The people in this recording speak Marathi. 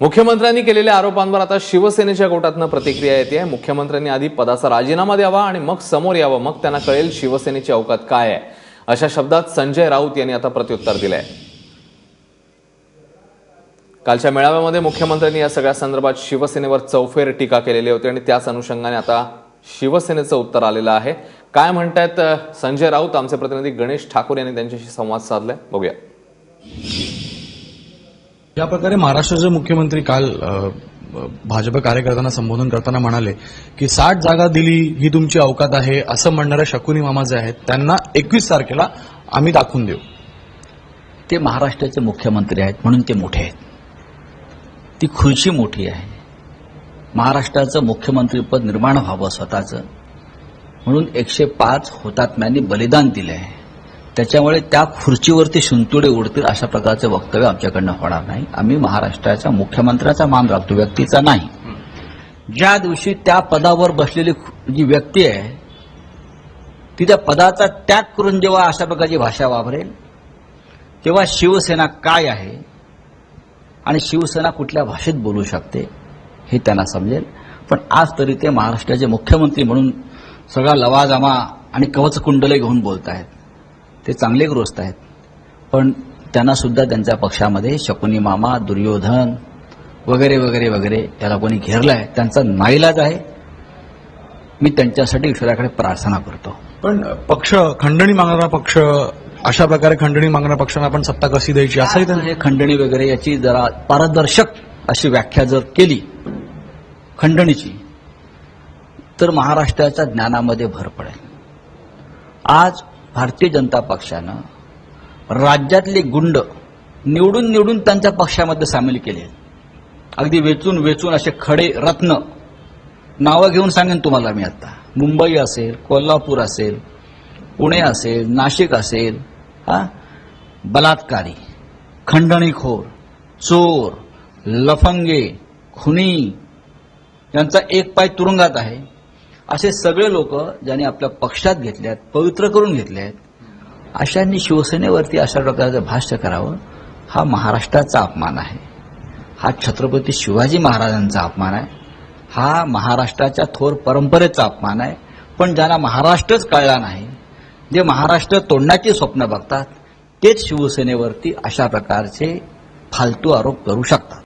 मुख्यमंत्र्यांनी केलेल्या आरोपांवर आता शिवसेनेच्या गोटातनं प्रतिक्रिया येते आहे मुख्यमंत्र्यांनी आधी पदाचा राजीनामा द्यावा आणि मग समोर यावं. मग त्यांना कळेल शिवसेनेची अवकात काय आहे. अशा शब्दात संजय राऊत यांनी आता प्रत्युत्तर दिलंय. कालच्या मेळाव्यामध्ये मुख्यमंत्र्यांनी या सगळ्या संदर्भात शिवसेनेवर चौफेर टीका केलेली होती आणि त्याच अनुषंगाने आता शिवसेनेचं उत्तर आलेलं आहे. काय म्हणतायत संजय राऊत? आमचे प्रतिनिधी गणेश ठाकूर यांनी त्यांच्याशी संवाद साधलाय. बघूया. या प्रकारे महाराष्ट्राचे मुख्यमंत्री काल भाजप कार्यकर्त्यांना संबोधन करताना म्हणाले की साठ जागा दिली ही तुमची अवकात आहे असं म्हणणारे शकुनी मामा जे आहेत त्यांना एकवीस तारखेला आम्ही दाखवून देऊ. ते महाराष्ट्राचे मुख्यमंत्री आहेत म्हणून ते मोठे आहेत. ती खुर्ची मोठी आहे. महाराष्ट्राचं मुख्यमंत्रीपद निर्माण व्हावं स्वतःचं. म्हणून एकशे पाच हुतात्म्यांनी बलिदान दिलं आहे त्याच्यामुळे त्या खुर्चीवरती शिंतुडे उडतील अशा प्रकारचं वक्तव्य आमच्याकडनं होणार नाही. आम्ही महाराष्ट्राच्या मुख्यमंत्र्याचा मान राखतो व्यक्तीचा नाही. ज्या दिवशी त्या पदावर बसलेली खु- जी व्यक्ती आहे ती त्या पदाचा त्याग करून जेव्हा अशा प्रकारची भाषा वापरेल तेव्हा शिवसेना काय आहे आणि शिवसेना कुठल्या भाषेत बोलू शकते हे त्यांना समजेल. पण आज तरी ते महाराष्ट्राचे मुख्यमंत्री म्हणून सगळा लवाजामा आणि कवचकुंडले घेऊन बोलत आहेत ते चांगले ग्रस्त आहेत. पण त्यांना सुद्धा त्यांच्या पक्षामध्ये शकुनी मामा दुर्योधन वगैरे वगैरे वगैरे याला कोणी घेरलं आहे त्यांचा नाईलाज आहे. मी त्यांच्यासाठी ईश्वराकडे प्रार्थना करतो. पण पक्ष खंडणी मागणारा पक्ष अशा प्रकारे खंडणी मागणाऱ्या पक्षांना आपण सत्ता कशी द्यायची त्यांनी हे खंडणी वगैरे याची जरा पारदर्शक अशी व्याख्या जर केली खंडणीची तर महाराष्ट्राच्या ज्ञानामध्ये भर पडेल. आज भारतीय जनता पक्षानं राज्यातले गुंड निवडून निवडून त्यांच्या पक्षामध्ये सामील केले. अगदी वेचून वेचून असे खडे रत्न नावं घेऊन सांगेन तुम्हाला मी आता. मुंबई असेल कोल्हापूर असेल पुणे असेल नाशिक असेल हा बलात्कारी खंडणीखोर चोर लफंगे खुनी यांचा एक पाय तुरुंगात आहे. असे सगळे लोक ज्यांनी आपल्या पक्षात घेतले आहेत पवित्र करून घेतले आहेत अशांनी शिवसेनेवरती अशा प्रकारचं भाष्य करावं हा महाराष्ट्राचा अपमान आहे. हा छत्रपती शिवाजी महाराजांचा अपमान आहे. हा महाराष्ट्राच्या थोर परंपरेचा अपमान आहे. पण ज्यांना महाराष्ट्रच कळला नाही जे महाराष्ट्र तोडण्याची स्वप्न बघतात तेच शिवसेनेवरती अशा प्रकारचे फालतू आरोप करू शकतात.